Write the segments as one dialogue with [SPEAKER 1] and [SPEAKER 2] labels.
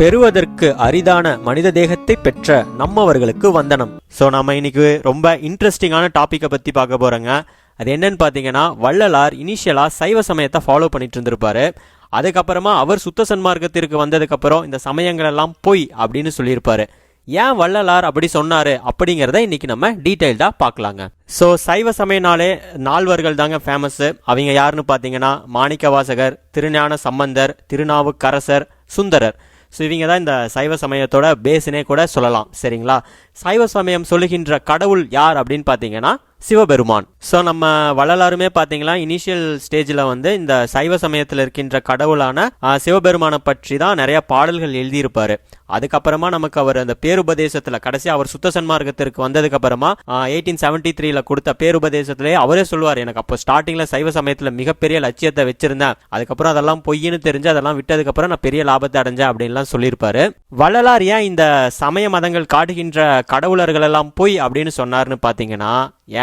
[SPEAKER 1] பெறுவதற்கு அரிதான மனித தேகத்தை பெற்ற நம்மவர்களுக்கு வந்தனம். ஸோ நம்ம இன்னைக்கு ரொம்ப இன்ட்ரெஸ்டிங்கான டாப்பிக்கை பற்றி பார்க்க போகிறோங்க அது என்னன்னு பார்த்தீங்கன்னா வள்ளலார் இனிஷியலாக சைவ சமயத்தை ஃபாலோ பண்ணிட்டு இருந்திருப்பாரு. அதுக்கப்புறமா அவர் சுத்த சன்மார்க்கத்திற்கு வந்ததுக்கப்புறம் இந்த சமயங்கள் எல்லாம் பொய் அப்படின்னு சொல்லியிருப்பாரு. ஏன் வள்ளலார் அப்படி சொன்னாரு அப்படிங்கிறத இன்னைக்கு நம்ம டீட்டெயில்டாக பார்க்கலாங்க. ஸோ சைவ சமயனாலே நால்வர்கள் தாங்க ஃபேமஸ் அவங்க யாருன்னு பார்த்தீங்கன்னா மாணிக்கவாசகர் திருஞான சம்பந்தர் திருநாவுக்கரசர் சுந்தரர். ஸோ இவங்க தான் இந்த சைவ சமயத்தோட பேஸுனே கூட சொல்லலாம். சரிங்களா? சைவ சமயம் சொல்லுகின்ற கடவுள் யார் அப்படின்னு பார்த்தீங்கன்னா சிவபெருமான். ஸோ நம்ம வள்ளலாருமே பார்த்தீங்கன்னா இனிஷியல் ஸ்டேஜில் வந்து இந்த சைவ சமயத்தில் இருக்கின்ற கடவுளான சிவபெருமானை பற்றி தான் நிறைய பாடல்கள் எழுதியிருப்பாரு. அதுக்கப்புறமா நமக்கு அவர் அந்த பேருபதேசத்தில் கடைசி அவர் சுத்த சன்மார்க்கத்திற்கு வந்ததுக்கு அப்புறமா எயிட்டீன் செவன்டி த்ரீல கொடுத்த பேருபதேசத்திலே அவரே சொல்லுவார் எனக்கு அப்போ ஸ்டார்டிங்ல சைவ சமயத்தில் மிகப்பெரிய லட்சியத்தை வச்சிருந்தேன். அதுக்கப்புறம் அதெல்லாம் பொய்ன்னு தெரிஞ்சு அதெல்லாம் விட்டதுக்கப்புறம் நான் பெரிய லாபத்தை அடைஞ்சேன் அப்படின்லாம் சொல்லியிருப்பாரு. வள்ளலார் ஏன் இந்த சமய மதங்கள் காட்டுகின்ற கடவுளர்கள் எல்லாம் பொய் அப்படின்னு சொன்னார்னு பார்த்தீங்கன்னா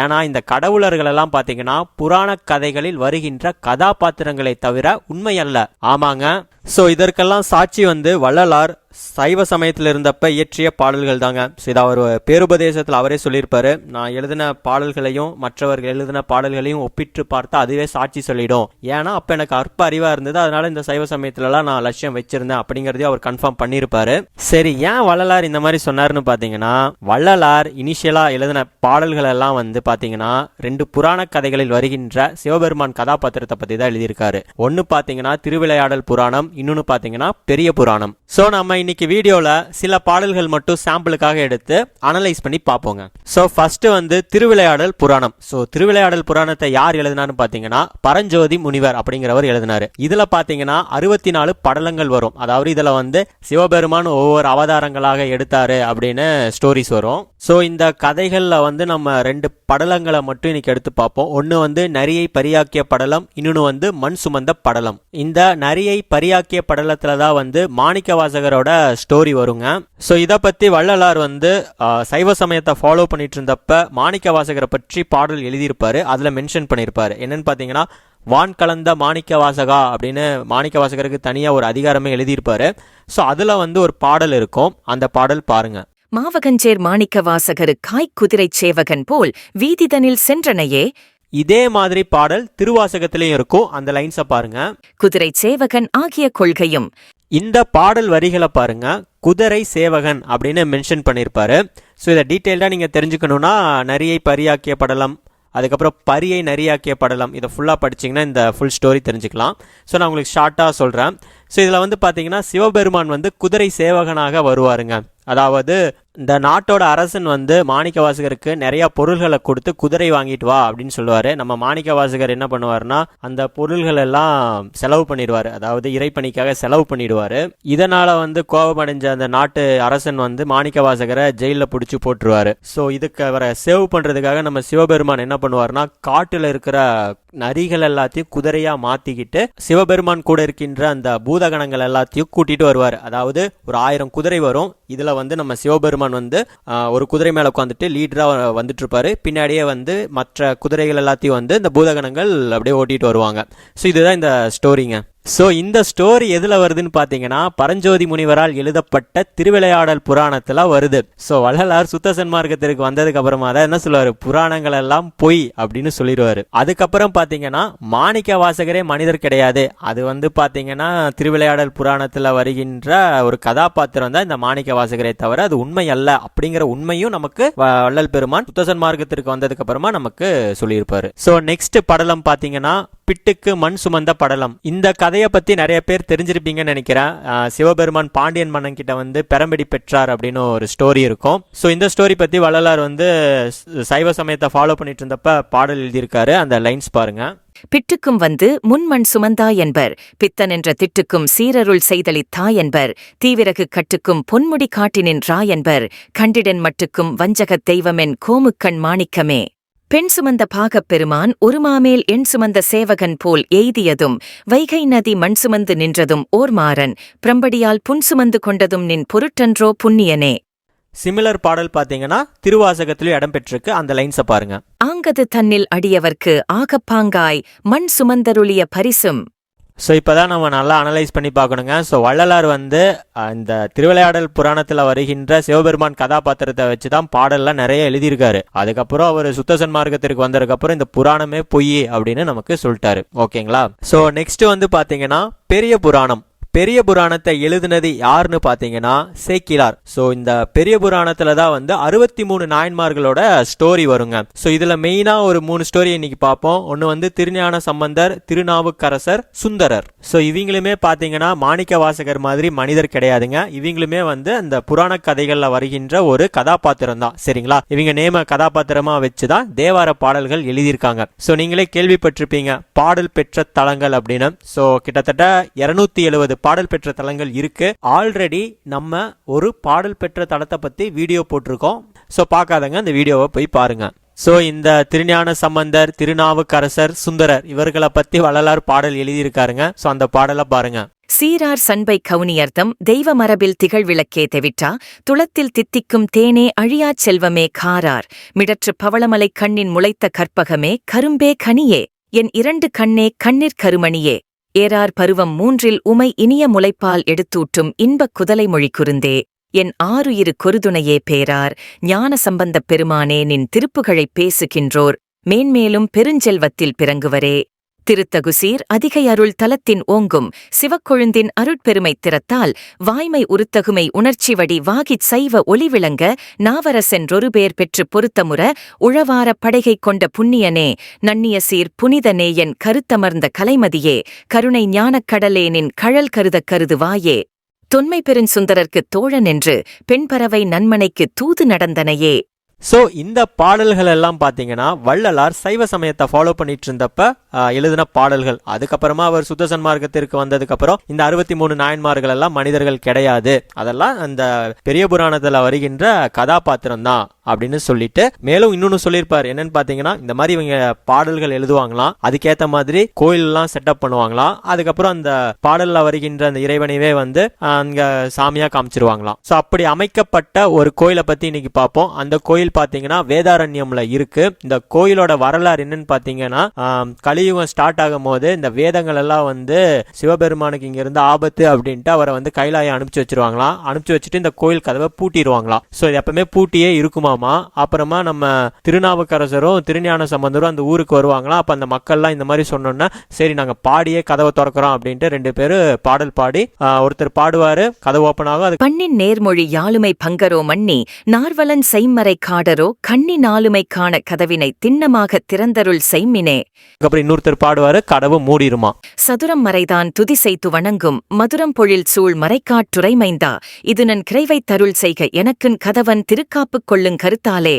[SPEAKER 1] ஏன்னா இந்த கடவுளர்கள் எல்லாம் பார்த்தீங்கன்னா புராண கதைகளில் வருகின்ற கதாபாத்திரங்களை தவிர உண்மை அல்ல. ஆமாங்க. ஸோ இதற்கெல்லாம் சாட்சி வந்து வள்ளலார் சைவ சமயத்தில் இருந்தப்ப இயற்றிய பாடல்கள் தாங்க ஸோ இதை அவர் பேருபதேசத்தில் அவரே சொல்லியிருப்பாரு. நான் எழுதின பாடல்களையும் மற்றவர்கள் எழுதின பாடல்களையும் ஒப்பிட்டு பார்த்தா அதுவே சாட்சி சொல்லிடும். ஏன்னா அப்போ எனக்கு அற்ப அறிவாக இருந்தது. அதனால இந்த சைவ சமயத்துலலாம் நான் லட்சியம் வச்சிருந்தேன் அப்படிங்கிறதையும் அவர் கன்ஃபார்ம் பண்ணியிருப்பாரு. சரி ஏன் வள்ளலார் இந்த மாதிரி சொன்னார்னு பார்த்தீங்கன்னா வள்ளலார் இனிஷியலாக எழுதின பாடல்கள் எல்லாம் வந்து பார்த்தீங்கன்னா ரெண்டு புராண கதைகளில் வருகின்ற சிவபெருமான் கதாபாத்திரத்தை பற்றி தான் எழுதியிருக்காரு. ஒன்று பார்த்தீங்கன்னா திருவிளையாடல் புராணம் இன்னொன்று பார்த்தீங்கன்னா பெரிய புராணம். ஸோ நம்ம இன்னைக்கு வீடியோவில் சில பாடல்கள் மட்டும் சாம்பிளுக்காக எடுத்து அனலைஸ் பண்ணி பார்ப்போங்க. ஸோ ஃபஸ்ட்டு வந்து திருவிளையாடல் புராணம். ஸோ திருவிளையாடல் புராணத்தை யார் எழுதினான்னு பார்த்தீங்கன்னா பரஞ்சோதி முனிவர் அப்படிங்கிறவர் எழுதினாரு. இதுல பார்த்தீங்கன்னா அறுபத்தி நாலு படலங்கள் வரும். அதாவது இதுல வந்து சிவபெருமான் ஒவ்வொரு அவதாரங்களாக எடுத்தாரு அப்படின்னு ஸ்டோரிஸ் வரும். ஸோ இந்த கதைகள்ல வந்து நம்ம ரெண்டு படலங்களை மட்டும் இன்னைக்கு எடுத்து பார்ப்போம். ஒன்று வந்து நரியை பரியாக்கிய படலம் இன்னொன்று வந்து மண் சுமந்த படலம். இந்த நரியை பரியாக்கிய படலத்தில் தான் வந்து மாணிக்க வாசகரோட ஸ்டோரி வருங்க. ஸோ இதை பத்தி வள்ளலார் வந்து சைவ சமயத்தை ஃபாலோ பண்ணிட்டு இருந்தப்ப மாணிக்க வாசகரை பற்றி பாடல் எழுதியிருப்பார். அதுல மென்ஷன் பண்ணியிருப்பார். என்னன்னு பார்த்தீங்கன்னா வான் கலந்த மாணிக்க வாசகா அப்படின்னு மாணிக்க வாசகருக்கு தனியாக ஒரு அதிகாரமே எழுதியிருப்பார். ஸோ அதில் வந்து ஒரு பாடல் இருக்கும். அந்த பாடல் பாருங்க.
[SPEAKER 2] மாவகஞ்சேர் மாணிக்க வாசகரு காய் குதிரை சேவகன் போல் வீதிதனில் சென்றனையே
[SPEAKER 1] இதே மாதிரி பாடல் திருவாசகத்திலையும் இருக்கும். அந்த லைன்ஸை பாருங்க.
[SPEAKER 2] குதிரைச் சேவகன் ஆகிய கொள்கையும்.
[SPEAKER 1] இந்த பாடல் வரிகளை பாருங்க. குதிரை சேவகன் அப்படின்னு மென்ஷன் பண்ணியிருப்பாரு ஸோ இதை டீட்டெயில்டாக நீங்கள் தெரிஞ்சுக்கணுன்னா நரியை பரியாக்கிய படலம் அதுக்கப்புறம் பரியை நரியாக்கிய படலம் இதை ஃபுல்லாக படிச்சீங்கன்னா இந்த ஃபுல் ஸ்டோரி தெரிஞ்சுக்கலாம். ஸோ நான் உங்களுக்கு ஷார்ட்டாக சொல்கிறேன் ஸோ இதில் வந்து பார்த்தீங்கன்னா சிவபெருமான் வந்து குதிரை சேவகனாக வருவாருங்க. அதாவது இந்த நாட்டோட அரசன் வந்து மாணிக்க வாசகருக்கு நிறைய பொருள்களை கொடுத்து குதிரை வாங்கிட்டு வா அப்படின்னு சொல்லுவாரு. நம்ம மாணிக்க வாசகர் என்ன பண்ணுவாருன்னா அந்த பொருள்கள் எல்லாம் செலவு பண்ணிடுவாரு. அதாவது இறைப்பணிக்காக செலவு பண்ணிடுவாரு. இதனால் வந்து கோபமடைஞ்ச அந்த நாட்டு அரசன் வந்து மாணிக்க வாசகரை ஜெயிலில் பிடிச்சி போட்டுருவார். ஸோ இதுக்கு அவரை சேவ் பண்ணுறதுக்காக நம்ம சிவபெருமான் என்ன பண்ணுவாருன்னா காட்டில் இருக்கிற நரிகள் எல்லாத்தையும் குதிரையாக மாற்றிக்கிட்டு சிவபெருமான் கூட இருக்கின்ற அந்த பூதகணங்கள் எல்லாத்தையும் கூட்டிட்டு வருவார். அதாவது ஒரு ஆயிரம் குதிரை வரும். இதுல வந்து நம்ம சிவபெருமான் வந்து ஒரு குதிரை மேல உட்காந்துட்டு லீடரா வந்துட்டு இருப்பாரு பின்னாடியே வந்து மற்ற குதிரைகள் எல்லாத்தையும் வந்து இந்த பூதகணங்கள் அப்படியே ஓட்டிட்டு வருவாங்க. ஸோ இதுதான் இந்த ஸ்டோரிங்க ஸோ இந்த ஸ்டோரி எதில் வருதுன்னு பார்த்தீங்கன்னா பரஞ்சோதி முனிவரால் எழுதப்பட்ட திருவிளையாடல் புராணத்தில் வருது. ஸோ வள்ளலார் சுத்த சன்மார்க்கத்திற்கு வந்ததுக்கு அப்புறமா தான் என்ன சொல்லுவார்? புராணங்கள் எல்லாம் பொய் அப்படின்னு சொல்லிடுவார். அதுக்கப்புறம் பார்த்தீங்கன்னா மாணிக்க வாசகரே மனிதர் கிடையாது. அது வந்து பார்த்தீங்கன்னா திருவிளையாடல் புராணத்தில் வருகின்ற ஒரு கதாபாத்திரம் தான் இந்த மாணிக்க வாசகரே தவிர அது உண்மை அல்ல அப்படிங்கிற உண்மையும் நமக்கு வள்ளல் பெருமான் சுத்த சன்மார்க்கத்திற்கு வந்ததுக்கு அப்புறமா நமக்கு சொல்லியிருப்பார். ஸோ நெக்ஸ்ட் படலம் பார்த்தீங்கன்னா பிட்டுக்கு மண் சுமந்த படலம். இந்த கதையை பத்தி நிறைய பேர் தெரிஞ்சிருப்பீங்கன்னு நினைக்கிறேன். சிவபெருமான் பாண்டியன் மன்னன் கிட்ட வந்து பெரம்படி பெற்றார் அப்படின்னு ஒரு ஸ்டோரி இருக்கும். ஸோ இந்த ஸ்டோரி பத்தி வள்ளலார் வந்து சைவ சமயத்தை ஃபாலோ பண்ணிட்டு இருந்தப்ப பாடல் எழுதியிருக்காரு. அந்த லைன்ஸ் பாருங்க.
[SPEAKER 2] பிட்டுக்கும் வந்து முன்மண் சுமந்தா என்பர் பித்தன் என்ற திட்டுக்கும் சீரருள் செய்தளித்தா என்பர் தீவிரகு கட்டுக்கும் பொன்முடி காட்டினின் நின்றா என்பர் கண்டிடன் மட்டுக்கும் வஞ்சகத் தெய்வமென் கோமுக்கண் மாணிக்கமே. பெண் சுமந்த பாகப் பெருமான் ஒருமாமேல் எண் சுமந்த சேவகன் போல் எய்தியதும் வைகை நதி மண் சுமந்து நின்றதும் ஓர்மாறன் பிரம்படியால் புன் சுமந்து கொண்டதும் நின் பொருட்டன்றோ புண்ணியனே.
[SPEAKER 1] சிமிலர் பாடல் பாத்தீங்கன்னா திருவாசகத்திலும் இடம் பெற்றிருக்கு அந்த லைன்ஸை பாருங்க.
[SPEAKER 2] ஆங்கது தன்னில் அடியவர்க்கு ஆகப்பாங்காய் மண் சுமந்தருளிய பரிசும்.
[SPEAKER 1] ஸோ இப்போ தான் நம்ம நல்லா அனலைஸ் பண்ணி பார்க்கணுங்க. ஸோ வள்ளலார் வந்து இந்த திருவிளையாடல் புராணத்தில் வருகின்ற சிவபெருமான் கதாபாத்திரத்தை வச்சு தான் பாடல்லாம் நிறைய எழுதியிருக்காரு. அதுக்கப்புறம் அவர் சுத்தசன் மார்க்கத்திற்கு வந்ததுக்கப்புறம் இந்த புராணமே பொய் அப்படின்னு நமக்கு சொல்லிட்டாரு. ஓகேங்களா ஸோ நெக்ஸ்ட் வந்து பார்த்தீங்கன்னா பெரிய புராணம். பெரிய புராணத்தை எழுதினது யாருன்னு பார்த்தீங்கன்னா சேக்கிலார். ஸோ இந்த பெரிய புராணத்துல தான் வந்து அறுபத்தி மூணு நாயன்மார்களோட ஸ்டோரி வருங்க. ஸோ இதுல மெயினா ஒரு மூணு ஸ்டோரி இன்னைக்கு பார்ப்போம். ஒன்று வந்து திருஞான சம்பந்தர் திருநாவுக்கரசர் சுந்தரர். ஸோ இவங்களுமே பார்த்தீங்கன்னா மாணிக்க வாசகர் மாதிரி மனிதர் கிடையாதுங்க. இவங்களுமே வந்து அந்த புராண கதைகள்ல வருகின்ற ஒரு கதாபாத்திரம் தான். சரிங்களா? இவங்க நேம கதாபாத்திரமா வச்சு தான் தேவார பாடல்கள் எழுதியிருக்காங்க. ஸோ நீங்களே கேள்விப்பட்டிருப்பீங்க பாடல் பெற்ற தலங்கள் அப்படின்னு. ஸோ கிட்டத்தட்ட இருநூத்தி எழுபது பாடல் பெற்ற தலங்கள் இருக்கு. ஆல்ரெடி நம்ம ஒரு பாடல் பெற்ற தலத்தை பத்தி வீடியோ போட்டிருக்கோம். ஸோ பார்க்காதங்க அந்த வீடியோவை போய் பாருங்க. ஸோ இந்த திருஞான சம்பந்தர் திருநாவுக்கரசர் சுந்தரர் இவர்களை பத்தி வள்ளலார் பாடல் எழுதியிருக்காருங்க. ஸோ அந்த பாடலை பாருங்க.
[SPEAKER 2] சீரார் சண்பை கவுனியர்த்தம் தெய்வ மரபில் திகழ்விளக்கே தெவிட்டா துளத்தில் தித்திக்கும் தேனே அழியாச் செல்வமே காரார் மிடற்று பவளமலை கண்ணின் முளைத்த கற்பகமே கரும்பே கனியே என் இரண்டு கண்ணே கண்ணிற் கருமணியே. ஏறார் பருவம் மூன்றில் உமை இனிய முளைப்பால் எடுத்தூட்டும் இன்பக் குதலை மொழி குருந்தே என் ஆறுயிரு கொருதுணையே பேரார் ஞான சம்பந்தப் பெருமானே நின் திருப்புகழைப் பேசுகின்றோர். மேன்மேலும் பெருஞ்செல்வத்தில் பிறங்குவரே. திருத்தகுசீர் அதிகையருள் தலத்தின் ஓங்கும் சிவக்கொழுந்தின் அருட்பெருமை திறத்தால் வாய்மை உருத்தகுமை உணர்ச்சிவடி வாகிச் சைவ ஒளிவிளங்க நாவரசென்றொரு பேர் பெற்று பொருத்தமுற உழவார படைகை கொண்ட புண்ணியனே நன்னிய சீர் புனிதநேயன் கருத்தமர்ந்த கலைமதியே கருணை ஞானக் கடலேனின் கழல் கருதக் கருதுவாயே தொன்மை பெருஞ்சுந்தரர்க்குத் சுந்தரர்க்குத் தோழனென்று பெண்பறவை நன்மனைக்குத் தூது நடந்தனையே.
[SPEAKER 1] ஸோ இந்த பாடல்கள் எல்லாம் பார்த்தீங்கன்னா வள்ளலார் சைவ சமயத்தை ஃபாலோ பண்ணிட்டு இருந்தப்ப எழுதின பாடல்கள். அதுக்கப்புறமா அவர் சுத்த சன்மார்க்கத்திற்கு வந்ததுக்கப்புறம் இந்த அறுபத்தி மூணு நாயன்மார்கள் எல்லாம் மனிதர்கள் கிடையாது. அதெல்லாம் அந்த பெரிய புராணத்தில் வருகின்ற கதாபாத்திரம் தான் அப்படின்னு சொல்லிட்டு மேலும் இன்னொன்னு சொல்லியிருப்பார். என்னன்னு பார்த்தீங்கன்னா இந்த மாதிரி இவங்க பாடல்கள் எழுதுவாங்களாம். அதுக்கேற்ற மாதிரி கோயிலெல்லாம் செட்டப் பண்ணுவாங்களாம் அதுக்கப்புறம் அந்த பாடல்ல வருகின்ற அந்த இறைவனைவே வந்து அங்கே அங்க சாமியா காமிச்சிருவாங்களாம். ஸோ அப்படி அமைக்கப்பட்ட ஒரு கோயிலை பத்தி இன்னைக்கு பார்ப்போம் அந்த கோயில் பாத்தீங்கன்னா வேதாரண்யம்ல இருக்கு. இந்த கோயிலோட வரலாறு என்னன்னு பாத்தீங்கன்னா கலியுகம் ஸ்டார்ட் ஆகும் போது இந்த வேதங்கள் எல்லாம் வந்து சிவபெருமானுக்கு இங்க இருந்து ஆபத்து அப்படின்ட்டு அவரை வந்து கைலாயம் அனுப்பிச்சு வச்சிருவாங்களாம். அனுப்பிச்சு வச்சுட்டு இந்த கோயில் கதவை பூட்டிடுவாங்களாம் ஸோ இது எப்பவுமே பூட்டியே இருக்குமாமா அப்புறமா நம்ம திருநாவுக்கரசரும் திருஞான சம்பந்தரும் அந்த ஊருக்கு வருவாங்களாம் அப்ப அந்த மக்கள்லாம் இந்த மாதிரி சொன்னோன்னா சரி நாங்க பாடியே கதவை திறக்கிறோம் அப்படின்ட்டு ரெண்டு பேரும் பாடல் பாடி ஒருத்தர் பாடுவாரு கதவு ஓப்பன் ஆகும். அது
[SPEAKER 2] பண்ணின் நேர்மொழி யாழுமை பங்கரோ மன்னி நார்வலன் செய்மறை காடரோ கண்ணி நாளுமை காண கதவினை திண்ணமாக திறந்தருள் செய்மினே.
[SPEAKER 1] அதுக்கப்புறம் இன்னொருத்தர் பாடுவாரு கதவு மூடிருமா?
[SPEAKER 2] சதுரம் மறைதான் துதி செய்து வணங்கும் மதுரம் பொழில் சூழ் மறைக்காட்டுரைமைந்தா இது நன் கிரைவைத் தருள் செய்க எனக்குன் கதவன் திருக்காப்புக் கொள்ளுங் கருத்தாலே.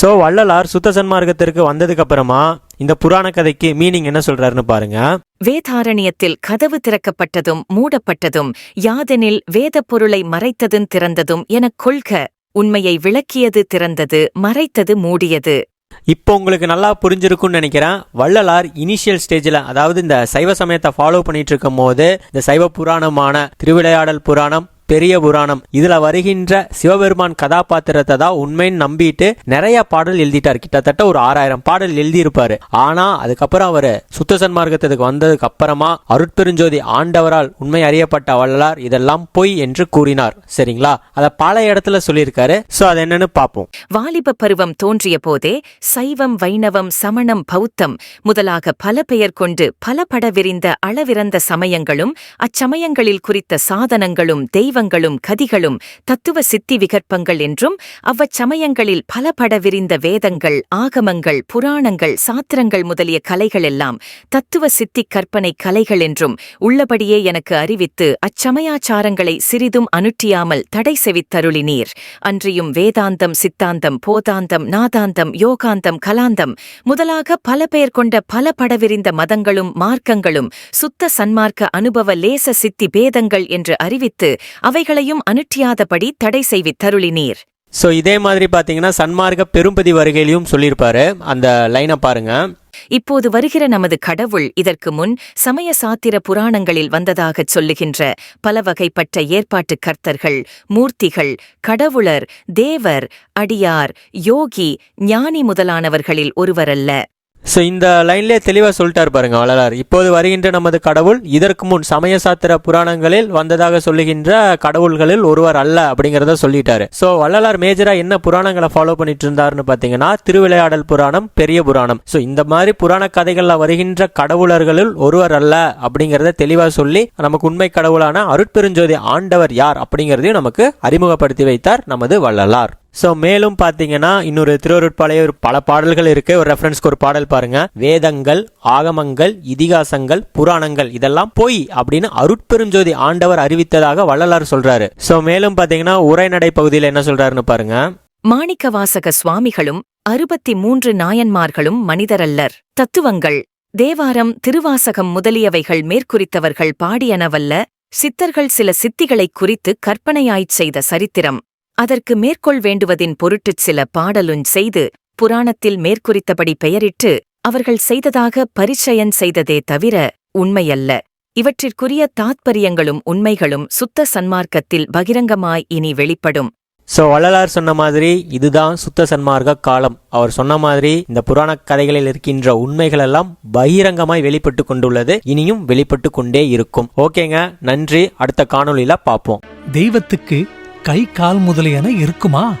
[SPEAKER 1] சோ வள்ளலார் சுத்த சன்மார்க்கத்திற்கு வந்ததுக்கு அப்புறமா இந்த புராண கதைக்கு மீனிங் என்ன சொல்றாருன்னு பாருங்க.
[SPEAKER 2] வேதாரண்யத்தில் கதவு திறக்கப்பட்டதும் மூடப்பட்டதும் யாதெனில் வேதப் பொருளை மறைத்ததும் திறந்ததும் எனக் கொள்க உண்மையை விளக்கியது திறந்தது மறைத்தது மூடியது.
[SPEAKER 1] இப்போ உங்களுக்கு நல்லா புரிஞ்சிருக்கும்னு நினைக்கிறேன். வள்ளலார் இனிஷியல் ஸ்டேஜில் அதாவது இந்த சைவ சமயத்தை ஃபாலோ பண்ணிட்டு இருக்கும் போது இந்த சைவ புராணமான திருவிளையாடல் புராணம் பெரிய புராணம். இதுல வருகின்ற சிவபெருமான் கதாபாத்திரத்தை தான் உண்மைன்னு நம்பிட்டு நிறைய பாடல் எழுதிட்டார். கிட்டத்தட்ட ஒரு ஆறாயிரம் பாடல் எழுதியிருப்பாரு. ஆனா அதுக்கப்புறம் அவர் சுத்த சன்மார்க்கத்துக்கு வந்ததுக்கு அப்புறமா அருட்பெருஞ்சோதி ஆண்டவரால் உண்மை அறியப்பட்ட வள்ளலார் இதெல்லாம் பொய் என்று கூறினார். சரிங்களா? அத பல இடத்துல சொல்லியிருக்காரு. சோ அது என்னன்னு பார்ப்போம்.
[SPEAKER 2] வாலிப பருவம் தோன்றிய போதே சைவம் வைணவம் சமணம் பௌத்தம் முதலாக பல பெயர் கொண்டு பல பட விரிந்த அளவிறந்த சமயங்களும் அச்சமயங்களில் குறித்த சாதனங்களும் தெய்வ தெய்வங்களும் கதிகளும் தத்துவ சித்தி விகற்பங்கள் என்றும் அவ்வச்சமயங்களில் பல பட விரிந்த வேதங்கள் ஆகமங்கள் புராணங்கள் சாத்திரங்கள் முதலிய கலைகள் எல்லாம் தத்துவ சித்தி கற்பனை கலைகள் என்றும் உள்ளபடியே எனக்கு அறிவித்து அச்சமயாச்சாரங்களை சிறிதும் அனுட்டியாமல் தடை செவித்தருளினீர். அன்றியும் வேதாந்தம் சித்தாந்தம் போதாந்தம் நாதாந்தம் யோகாந்தம் கலாந்தம் முதலாக பல பெயர் கொண்ட பல படவிரிந்த மதங்களும் மார்க்கங்களும் சுத்த சன்மார்க்க அனுபவ லேச சித்தி பேதங்கள் என்று அறிவித்து அவைகளையும் அனுட்டியாதபடி தடை செய்வித்தருளினீர்
[SPEAKER 1] சோ இதே மாதிரி பாத்தீங்கன்னா சன்மார்க்க பெரும்பதி வருகையிலையும் சொல்லியிருப்பாரு. அந்த லைனை பாருங்க.
[SPEAKER 2] இப்போது வருகிற நமது கடவுள் இதற்கு முன் சமய சாத்திர புராணங்களில் வந்ததாகச் சொல்லுகின்ற பல வகைப்பட்ட ஏற்பாட்டுக் கர்த்தர்கள் மூர்த்திகள் கடவுளர் தேவர் அடியார் யோகி ஞானி முதலானவர்களில் ஒருவரல்ல.
[SPEAKER 1] ஸோ இந்த லைன்லேயே தெளிவாக சொல்லிட்டார் பாருங்க வள்ளலார். இப்போது வருகின்ற நமது கடவுள் இதற்கு முன் சமய சாத்திர புராணங்களில் வந்ததாக சொல்லுகின்ற கடவுள்களில் ஒருவர் அல்ல அப்படிங்கிறத சொல்லிட்டாரு. ஸோ வள்ளலார் மேஜரா என்ன புராணங்களை ஃபாலோ பண்ணிட்டு இருந்தாருன்னு பார்த்தீங்கன்னா திருவிளையாடல் புராணம் பெரிய புராணம். ஸோ இந்த மாதிரி புராண கதைகளில் வருகின்ற கடவுளர்களில் ஒருவர் அல்ல அப்படிங்கிறத தெளிவாக சொல்லி நமக்கு உண்மை கடவுளான அருட்பெருஞ்சோதி ஆண்டவர் யார் அப்படிங்கிறதையும் நமக்கு அறிமுகப்படுத்தி வைத்தார் நமது வள்ளலார். ஸோ மேலும் பார்த்தீங்கன்னா இன்னொரு திருவருட்பாளைய ஒரு பல பாடல்கள் இருக்கு. ஒரு ரெஃபரன்ஸ்க்கு ஒரு பாடல் பாருங்க. வேதங்கள் ஆகமங்கள் இதிகாசங்கள் புராணங்கள் இதெல்லாம் பொய் அப்படின்னு அருட்பெருஞ்சோதி ஆண்டவர் அறிவித்ததாக வள்ளலார் சொல்றாரு. ஸோ மேலும் பார்த்தீங்கன்னா உரைநடை பகுதியில் என்ன சொல்றாருன்னு பாருங்க.
[SPEAKER 2] மாணிக்கவாசக சுவாமிகளும் அறுபத்தி மூன்று நாயன்மார்களும் மனிதரல்லர். தத்துவங்கள். தேவாரம் திருவாசகம் முதலியவைகள் மேற்குறித்தவர்கள் பாடியனவல்ல. சித்தர்கள் சில சித்திகளைக் குறித்து கற்பனையாய்ச் செய்த சரித்திரம். அதற்கு மேற்கொள் வேண்டுவதின் பொருட்டுச் சில பாடலுஞ் செய்து புராணத்தில் மேற்குறித்தபடி பெயரிட்டு அவர்கள் செய்ததாக பரிச்சயன் செய்ததே தவிர உண்மையல்ல. இவற்றிற்குரிய தாத்பரியங்களும் உண்மைகளும் சுத்த சன்மார்க்கத்தில் பகிரங்கமாய் இனி வெளிப்படும்.
[SPEAKER 1] ஸோ வள்ளலார் சொன்ன மாதிரி இதுதான் சுத்த சன்மார்க்க காலம். அவர் சொன்ன மாதிரி இந்த புராண கதைகளில் இருக்கின்ற உண்மைகள் எல்லாம் பகிரங்கமாய் வெளிப்பட்டு கொண்டுள்ளது இனியும் வெளிப்பட்டு கொண்டே இருக்கும். ஓகேங்க நன்றி. அடுத்த காணொளியில பார்ப்போம்
[SPEAKER 3] தெய்வத்துக்கு கை கால் முதலியன இருக்குமா?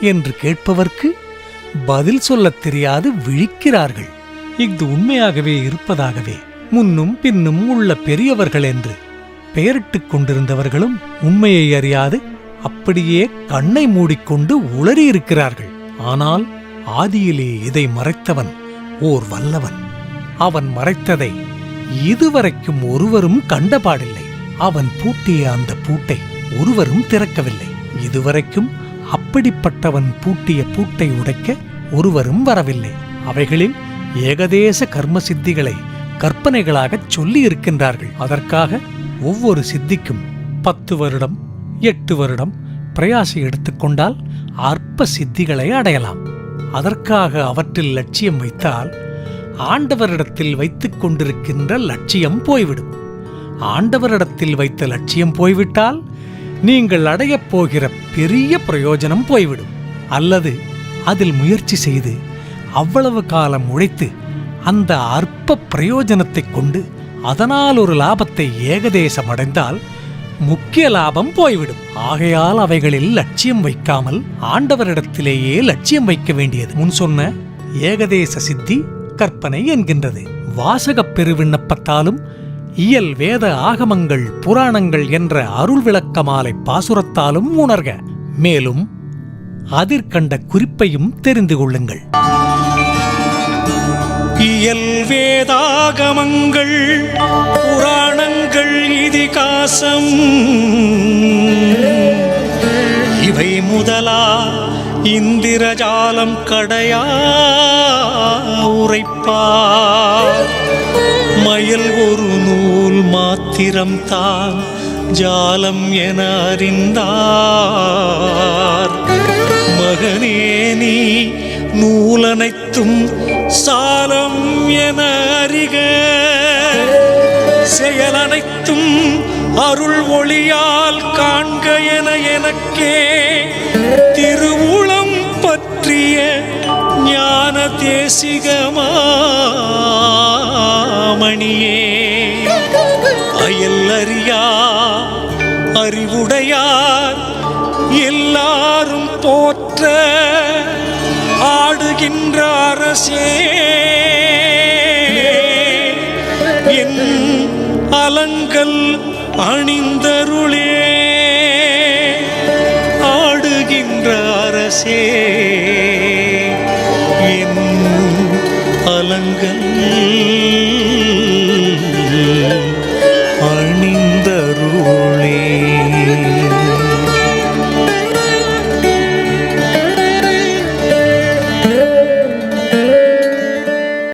[SPEAKER 3] என்று கேட்பவர்க்கு பதில் சொல்லத் தெரியாது விழிக்கிறார்கள். இஃது உண்மையாகவே இருப்பதாகவே. முன்னும் பின்னும் உள்ள பெரியவர்கள் என்று பெயரிட்டுக் கொண்டிருந்தவர்களும் உண்மையை அறியாது அப்படியே கண்ணை மூடிக்கொண்டு உளறியிருக்கிறார்கள். ஆனால் ஆதியிலே இதை மறைத்தவன் ஓர் வல்லவன். அவன் மறைத்ததை இதுவரைக்கும் ஒருவரும் கண்டபாடில்லை அவன் பூட்டிய அந்த பூட்டை ஒருவரும் திறக்கவில்லை. இதுவரைக்கும் அப்படிப்பட்டவன் பூட்டிய பூட்டை உடைக்க ஒருவரும் வரவில்லை. அவைகளில் ஏகதேச கர்ம சித்திகளை கற்பனைகளாகச் சொல்லி இருக்கின்றார்கள் அதற்காக ஒவ்வொரு சித்திக்கும் பத்து வருடம் எட்டு வருடம் பிரயாசை எடுத்துக்கொண்டால் அற்ப சித்திகளை அடையலாம். அதற்காக அவற்றில் லட்சியம் வைத்தால் ஆண்டவரிடத்தில் வைத்துக் கொண்டிருக்கின்ற லட்சியம் போய்விடும். ஆண்டவரிடத்தில் வைத்த லட்சியம் போய்விட்டால் நீங்கள் அடையப் போகிற பெரிய பிரயோஜனம் போய்விடும். அல்லது அதில் முயற்சி செய்து அவ்வளவு காலம் உழைத்து அந்த அற்ப பிரயோஜனத்தை கொண்டு அதனால் ஒரு லாபத்தை ஏகதேசம் அடைந்தால் முக்கிய லாபம் போய்விடும். ஆகையால் அவைகளில் லட்சியம் வைக்காமல் ஆண்டவரிடத்திலேயே லட்சியம் வைக்க வேண்டியது. முன் சொன்ன ஏகதேச சித்தி கற்பனை என்கின்றது. வாசகப் பெருவிண்ணப்பத்தாலும் இயல் வேத ஆகமங்கள் புராணங்கள் என்ற அருள் விளக்கமாலை பாசுரத்தாலும் உணர்க. மேலும் அதிற்கண்ட குறிப்பையும் தெரிந்து கொள்ளுங்கள்.
[SPEAKER 4] இயல் வேதாகமங்கள் புராணங்கள் இதிகாசம். இவை முதலா இந்திரஜாலம் கடையா உரைப்பார் மயல் ஒரு நூல் மாத்திரம் தான் ஜாலம் என அறிந்தார். மகனே நீ நூலனைத்தும் சாலம் என அறிக. செயலனைத்தும் அருள் ஒளியால் காண்க என எனக்கே திருவுளம் பற்றிய ஞான தேசிகமாமணியே அயல் அறியா அறிவுடையார் எல்லாரும் போற்ற ஆடுகின்ற அரசே. என் அலங்கல் அணிந்தருளே ஆடுகின்ற அரசே.